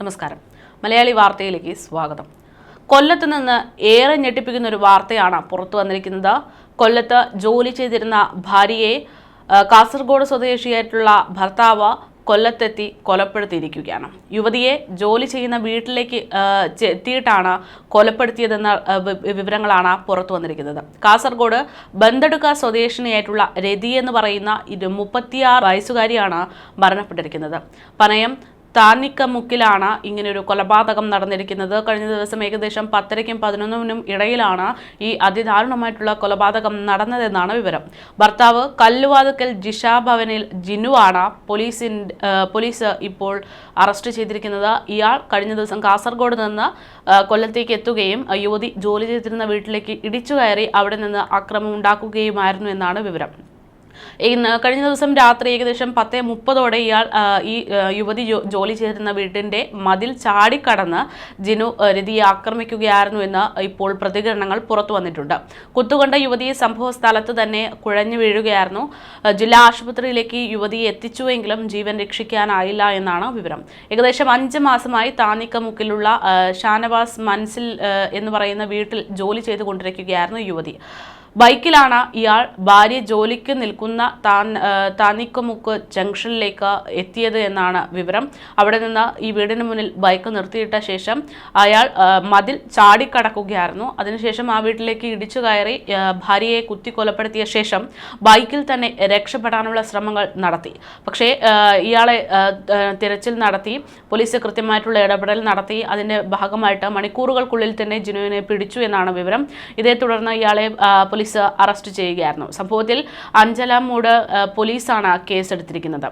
നമസ്കാരം. മലയാളി വാർത്തയിലേക്ക് സ്വാഗതം. കൊല്ലത്ത് നിന്ന് ഏറെ ഞെട്ടിപ്പിക്കുന്ന ഒരു വാർത്തയാണ് പുറത്തു വന്നിരിക്കുന്നത്. കൊല്ലത്ത് ജോലി ചെയ്തിരുന്ന ഭാര്യയെ കാസർഗോഡ് സ്വദേശിയായിട്ടുള്ള ഭർത്താവ് കൊല്ലത്തെത്തി കൊലപ്പെടുത്തിയിരിക്കുകയാണ്. യുവതിയെ ജോലി ചെയ്യുന്ന വീട്ടിലേക്ക് എത്തിയിട്ടാണ് കൊലപ്പെടുത്തിയതെന്ന വിവരങ്ങളാണ് പുറത്തു വന്നിരിക്കുന്നത്. കാസർഗോഡ് ബന്ധടുക്ക സ്വദേശിനിയായിട്ടുള്ള രതി എന്ന് പറയുന്ന ഇത് മുപ്പത്തിയാറ് വയസ്സുകാരിയാണ് മരണപ്പെട്ടിരിക്കുന്നത്. പനയം താന്നിക്കമുക്കിലാണ് ഇങ്ങനെയൊരു കൊലപാതകം നടന്നിരിക്കുന്നത്. കഴിഞ്ഞ ദിവസം ഏകദേശം പത്തരയ്ക്കും പതിനൊന്നിനും ഇടയിലാണ് ഈ അതിദാരുണമായിട്ടുള്ള കൊലപാതകം നടന്നതെന്നാണ് വിവരം. ഭർത്താവ് കല്ലുവാതുക്കൽ ജിഷ ഭവനിൽ ജിനുവാണ് പോലീസിൻ പോലീസ് ഇപ്പോൾ അറസ്റ്റ് ചെയ്തിരിക്കുന്നത്. ഇയാൾ കഴിഞ്ഞ ദിവസം കാസർഗോഡ് നിന്ന് കൊല്ലത്തേക്ക് എത്തുകയും യുവതി ജോലി ചെയ്തിരുന്ന വീട്ടിലേക്ക് ഇടിച്ചു കയറി അവിടെ നിന്ന് അക്രമം ഉണ്ടാക്കുകയുമായിരുന്നു എന്നാണ് വിവരം. കഴിഞ്ഞ ദിവസം രാത്രി ഏകദേശം പത്ത് മുപ്പതോടെ ഇയാൾ ഈ യുവതി ജോലി ചെയ്തിരുന്ന വീട്ടിന്റെ മതിൽ ചാടിക്കടന്ന് ജിനു രതിയെ ആക്രമിക്കുകയായിരുന്നു എന്ന് ഇപ്പോൾ പ്രതികരണങ്ങൾ പുറത്തു വന്നിട്ടുണ്ട്. കുത്തുകൊണ്ട യുവതിയെ സംഭവ സ്ഥലത്ത് തന്നെ കുഴഞ്ഞു വീഴുകയായിരുന്നു. ജില്ലാ ആശുപത്രിയിലേക്ക് യുവതിയെ എത്തിച്ചുവെങ്കിലും ജീവൻ രക്ഷിക്കാനായില്ല എന്നാണ് വിവരം. ഏകദേശം അഞ്ച് മാസമായി താനിക്കമുക്കിലുള്ള ഷാനവാസ് മൻസിൽ എന്ന് പറയുന്ന വീട്ടിൽ ജോലി ചെയ്തുകൊണ്ടിരിക്കുകയായിരുന്നു യുവതി. ബൈക്കിലാണ് ഇയാൾ ഭാര്യ ജോലിക്ക് നിൽക്കുന്ന താൻ താനിക്കുമുക്ക് ജംഗ്ഷനിലേക്ക് എത്തിയത് എന്നാണ് വിവരം. അവിടെ നിന്ന് ഈ വീടിന് മുന്നിൽ ബൈക്ക് നിർത്തിയിട്ട ശേഷം അയാൾ മതിൽ ചാടിക്കടക്കുകയായിരുന്നു. അതിനുശേഷം ആ വീട്ടിലേക്ക് ഇടിച്ചു കയറി ഭാര്യയെ കുത്തി കൊലപ്പെടുത്തിയ ശേഷം ബൈക്കിൽ തന്നെ രക്ഷപ്പെടാനുള്ള ശ്രമങ്ങൾ നടത്തി. പക്ഷേ ഇയാളെ തിരച്ചിൽ നടത്തി പോലീസ് കൃത്യമായിട്ടുള്ള ഇടപെടൽ നടത്തി. അതിന്റെ ഭാഗമായിട്ട് മണിക്കൂറുകൾക്കുള്ളിൽ തന്നെ ജിനുവിനെ പിടിച്ചു എന്നാണ് വിവരം. ഇതേ തുടർന്ന് ഇയാളെ പോലീസ് അറസ്റ്റ് ചെയ്യുകയായിരുന്നു. സംഭവത്തിൽ അഞ്ചലാമൂട് പോലീസാണ് കേസെടുത്തിരിക്കുന്നത്.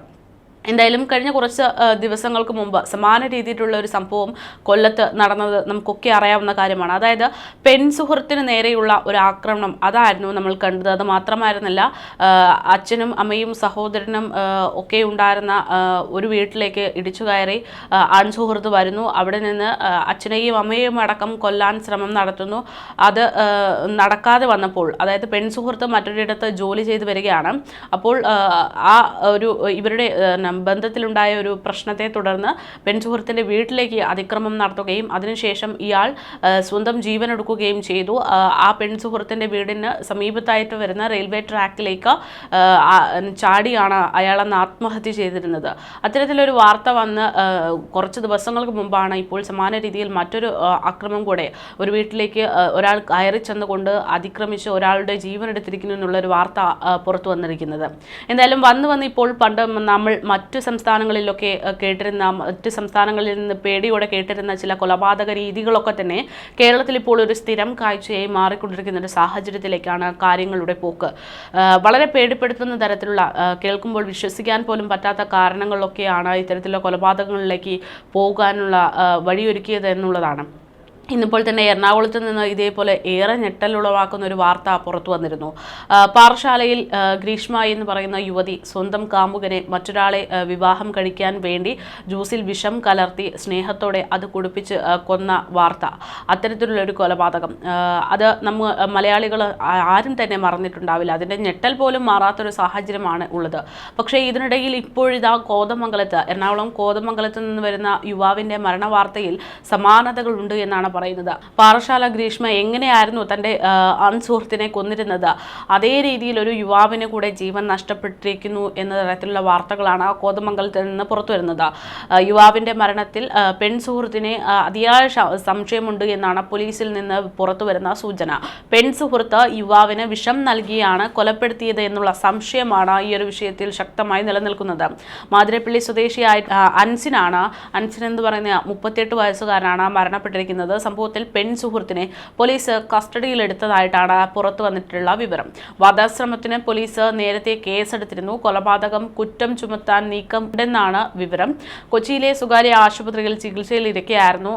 എന്തായാലും കഴിഞ്ഞ കുറച്ച് ദിവസങ്ങൾക്ക് മുമ്പ് സമാന രീതിയിലുള്ള ഒരു സംഭവം കൊല്ലത്ത് നടന്നത് നമുക്കൊക്കെ അറിയാവുന്ന കാര്യമാണ്. അതായത് പെൺ സുഹൃത്തിന് നേരെയുള്ള ഒരു ആക്രമണം അതായിരുന്നു നമ്മൾ കണ്ടത്. അത് മാത്രമായിരുന്നില്ല അച്ഛനും അമ്മയും സഹോദരനും ഒക്കെ ഉണ്ടായിരുന്ന ഒരു വീട്ടിലേക്ക് ഇടിച്ചു കയറി ആൺസുഹൃത്ത് വരുന്നു. അവിടെ നിന്ന് അച്ഛനെയും അമ്മയെയും അടക്കം കൊല്ലാൻ ശ്രമം നടത്തുന്നു. അത് നടക്കാതെ വന്നപ്പോൾ അതായത് പെൺ സുഹൃത്ത് മറ്റൊരിടത്ത് ജോലി ചെയ്ത് വരികയാണ്. അപ്പോൾ ആ, ഒരു ഇവരുടെ ബന്ധത്തിലുണ്ടായ ഒരു പ്രശ്നത്തെ തുടർന്ന് പെൺസുഹൃത്തിന്റെ വീട്ടിലേക്ക് അതിക്രമം നടത്തുകയും അതിനുശേഷം ഇയാൾ സ്വന്തം ജീവൻ എടുക്കുകയും ചെയ്തു. ആ, പെൺസുഹൃത്തിന്റെ വീടിന് സമീപത്തായിട്ട് വരുന്ന റെയിൽവേ ട്രാക്കിലേക്ക് ചാടിയാണ് അയാൾ അന്ന് ആത്മഹത്യ ചെയ്തിരുന്നത്. അത്തരത്തിലൊരു വാർത്ത വന്ന് കുറച്ച് ദിവസങ്ങൾക്ക് മുമ്പാണ് ഇപ്പോൾ സമാന രീതിയിൽ മറ്റൊരു അക്രമം കൂടെ ഒരു വീട്ടിലേക്ക് ഒരാൾ കയറി ചെന്നുകൊണ്ട് അതിക്രമിച്ച് ഒരാളുടെ ജീവൻ എടുത്തിരിക്കുന്നു എന്നുള്ളൊരു വാർത്ത പുറത്തു വന്നിരിക്കുന്നത്. എന്തായാലും വന്ന് വന്ന് ഇപ്പോൾ പണ്ട് നമ്മൾ മറ്റു സംസ്ഥാനങ്ങളിലൊക്കെ കേട്ടിരുന്ന മറ്റു സംസ്ഥാനങ്ങളിൽ നിന്ന് പേടിയോടെ കേട്ടിരുന്ന ചില കൊലപാതക രീതികളൊക്കെ തന്നെ കേരളത്തിൽ ഇപ്പോൾ ഒരു സ്ഥിരം കാഴ്ചയായി മാറിക്കൊണ്ടിരിക്കുന്ന ഒരു സാഹചര്യത്തിലേക്കാണ് കാര്യങ്ങളുടെ പോക്ക്. വളരെ പേടിപ്പെടുത്തുന്ന തരത്തിലുള്ള കേൾക്കുമ്പോൾ വിശ്വസിക്കാൻ പോലും പറ്റാത്ത കാരണങ്ങളിലൊക്കെയാണ് ഇത്തരത്തിലുള്ള കൊലപാതകങ്ങളിലേക്ക് പോകാനുള്ള വഴിയൊരുക്കിയത് എന്നുള്ളതാണ്. ഇന്നിപ്പോൾ തന്നെ എറണാകുളത്ത് നിന്ന് ഇതേപോലെ ഏറെ ഞെട്ടലുളവാക്കുന്ന ഒരു വാർത്ത പുറത്തു വന്നിരുന്നു. പാറശാലയിൽ ഗ്രീഷ്മ എന്ന് പറയുന്ന യുവതി സ്വന്തം കാമുകനെ മറ്റൊരാളെ വിവാഹം കഴിക്കാൻ വേണ്ടി ജ്യൂസിൽ വിഷം കലർത്തി സ്നേഹത്തോടെ അത് കുടിപ്പിച്ച് കൊന്ന വാർത്ത. അത്തരത്തിലുള്ളൊരു കൊലപാതകം. അത് നമ്മ മലയാളികൾ ആരും തന്നെ മറന്നിട്ടുണ്ടാവില്ല. അതിന്റെ ഞെട്ടൽ പോലും മാറാത്തൊരു സാഹചര്യമാണ് ഉള്ളത്. പക്ഷേ ഇതിനിടയിൽ ഇപ്പോഴിതാ കോതമംഗലത്ത് എറണാകുളം കോതമംഗലത്ത് നിന്ന് വരുന്ന യുവാവിന്റെ മരണവാർത്തയിൽ സമാനതകളുണ്ട് എന്നാണ് പറയുന്നത്. പാറശാല ഗ്രീഷ്മ എങ്ങനെയായിരുന്നു തന്റെ അൺസുഹൃത്തിനെ കൊന്നിരുന്നത്? അതേ രീതിയിൽ ഒരു യുവാവിന് കൂടെ ജീവൻ നഷ്ടപ്പെട്ടിരിക്കുന്നു എന്ന തരത്തിലുള്ള വാർത്തകളാണ് കോതമംഗലത്തിൽ നിന്ന് പുറത്തു വരുന്നത് യുവാവിന്റെ മരണത്തിൽ പെൺസുഹൃത്തിനെ പെൺ സുഹൃത്തിനെ അതിയായ സംശയമുണ്ട് എന്നാണ് പോലീസിൽ നിന്ന് പുറത്തു വരുന്ന സൂചന. പെൺ സുഹൃത്ത് യുവാവിന് വിഷം നൽകിയാണ് കൊലപ്പെടുത്തിയത് എന്നുള്ള സംശയമാണ് ഈ ഒരു വിഷയത്തിൽ ശക്തമായി നിലനിൽക്കുന്നത്. മാതിരപ്പള്ളി സ്വദേശിയായ അൻസിനാണ് അൻസിൻ എന്ന് പറയുന്ന മുപ്പത്തിയെട്ട് വയസ്സുകാരനാണ് മരണപ്പെട്ടിരിക്കുന്നത്. സംഭവത്തിൽ പെൺ സുഹൃത്തിനെ പോലീസ് കസ്റ്റഡിയിലെടുത്തതായിട്ടാണ് പുറത്തു വന്നിട്ടുള്ള വിവരം. വധശ്രമത്തിന് പോലീസ് നേരത്തെ കേസെടുത്തിരുന്നു. കൊലപാതകം കുറ്റം ചുമത്താൻ നീക്കം ഉണ്ടെന്നാണ് വിവരം. കൊച്ചിയിലെ സ്വകാര്യ ആശുപത്രിയിൽ ചികിത്സയിലിരിക്കെയായിരുന്നു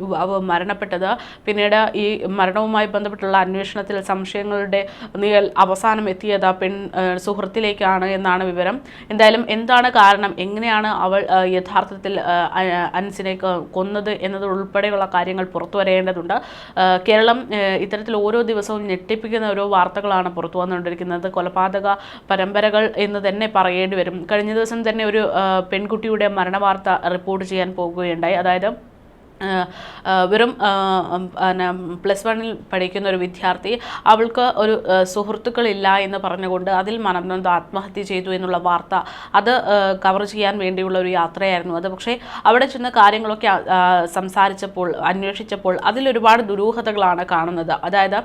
യുവാവ് മരണപ്പെട്ടത്. പിന്നീട് ഈ മരണവുമായി ബന്ധപ്പെട്ടുള്ള അന്വേഷണത്തിൽ സംശയങ്ങളുടെ നീൽ അവസാനം എത്തിയത് പെൺ സുഹൃത്തിലേക്കാണ് എന്നാണ് വിവരം. എന്തായാലും എന്താണ് കാരണം? എങ്ങനെയാണ് അവൾ യഥാർത്ഥത്തിൽ അൻസിനെ കൊന്നത് എന്നത് ഉൾപ്പെടെയുള്ള കാര്യങ്ങൾ പുറത്തു പുറത്തു വരേണ്ടതുണ്ട്. കേരളം ഇത്തരത്തിൽ ഓരോ ദിവസവും ഞെട്ടിപ്പിക്കുന്ന ഓരോ വാർത്തകളാണ് പുറത്തു വന്നുകൊണ്ടിരിക്കുന്നത്. കൊലപാതക പരമ്പരകൾ എന്ന് തന്നെ പറയേണ്ടി വരും. കഴിഞ്ഞ ദിവസം തന്നെ ഒരു പെൺകുട്ടിയുടെ മരണവാർത്ത റിപ്പോർട്ട് ചെയ്യാൻ പോകുകയുണ്ടായി. അതായത് വെറും പിന്നെ പ്ലസ് വണ്ണിൽ പഠിക്കുന്ന ഒരു വിദ്യാർത്ഥി അവൾക്ക് ഒരു സുഹൃത്തുക്കളില്ല എന്ന് പറഞ്ഞുകൊണ്ട് അതിൽ മനംനൊന്ത് ആത്മഹത്യ ചെയ്തു എന്നുള്ള വാർത്ത അത് കവർ ചെയ്യാൻ വേണ്ടിയുള്ള ഒരു യാത്രയായിരുന്നു അത്. പക്ഷേ അവിടെ ചെന്ന് കാര്യങ്ങളൊക്കെ സംസാരിച്ചപ്പോൾ അന്വേഷിച്ചപ്പോൾ അതിലൊരുപാട് ദുരൂഹതകളാണ് കാണുന്നത്. അതായത്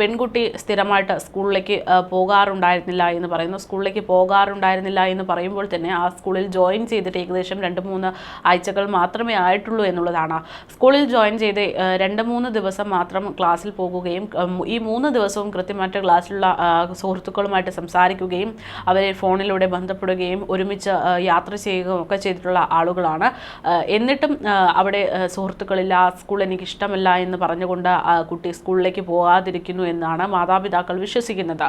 പെൺകുട്ടി സ്ഥിരമായിട്ട് സ്കൂളിലേക്ക് പോകാറുണ്ടായിരുന്നില്ല എന്ന് പറയുന്നു. സ്കൂളിലേക്ക് പോകാറുണ്ടായിരുന്നില്ല എന്ന് പറയുമ്പോൾ തന്നെ ആ സ്കൂളിൽ ജോയിൻ ചെയ്തിട്ട് ഏകദേശം രണ്ട് മൂന്ന് ആഴ്ചകൾ മാത്രമേ ആയിട്ടുള്ളൂ എന്നുള്ളതാണ്. സ്കൂളിൽ ജോയിൻ ചെയ്ത് രണ്ട് മൂന്ന് ദിവസം മാത്രം ക്ലാസ്സിൽ പോകുകയും ഈ മൂന്ന് ദിവസവും കൃത്യമായിട്ട് ക്ലാസ്സിലുള്ള സുഹൃത്തുക്കളുമായിട്ട് സംസാരിക്കുകയും അവരെ ഫോണിലൂടെ ബന്ധപ്പെടുകയും ഒരുമിച്ച് യാത്ര ചെയ്യുകയും ഒക്കെ ചെയ്തിട്ടുള്ള ആളുകളാണ്. എന്നിട്ടും അവിടെ സുഹൃത്തുക്കളില്ല സ്കൂൾ എനിക്ക് ഇഷ്ടമല്ല എന്ന് പറഞ്ഞുകൊണ്ട് കുട്ടി സ്കൂളിലേക്ക് പോകാതിരിക്കുന്നു എന്നാണ് മാതാപിതാക്കൾ വിശ്വസിക്കുന്നത്.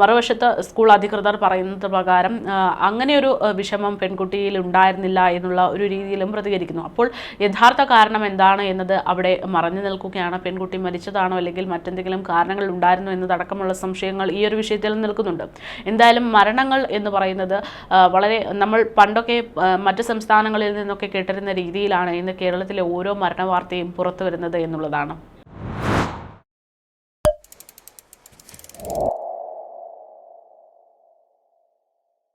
മറുവശത്ത് സ്കൂൾ അധികൃതർ പറയുന്നത് പ്രകാരം അങ്ങനെയൊരു വിഷമം പെൺകുട്ടിയിൽ ഉണ്ടായിരുന്നില്ല എന്നുള്ള ഒരു രീതിയിലും പ്രതികരിക്കുന്നു. അപ്പോൾ യഥാർത്ഥ കാരണം എന്താണ് എന്നത് അവിടെ മറഞ്ഞു നിൽക്കുകയാണ്. പെൺകുട്ടി മരിച്ചതാണോ അല്ലെങ്കിൽ മറ്റെന്തെങ്കിലും കാരണങ്ങൾ ഉണ്ടായിരുന്നോ എന്നതടക്കമുള്ള സംശയങ്ങൾ ഈ ഒരു വിഷയത്തിൽ നിൽക്കുന്നുണ്ട്. എന്തായാലും മരണങ്ങൾ എന്ന് പറയുന്നത് വളരെ നമ്മൾ പണ്ടൊക്കെ മറ്റ് സംസ്ഥാനങ്ങളിൽ നിന്നൊക്കെ കേട്ടിരുന്ന രീതിയിലാണ് ഇന്ന് കേരളത്തിലെ ഓരോ മരണ വാർത്തയും പുറത്തു വരുന്നത് എന്നുള്ളതാണ്.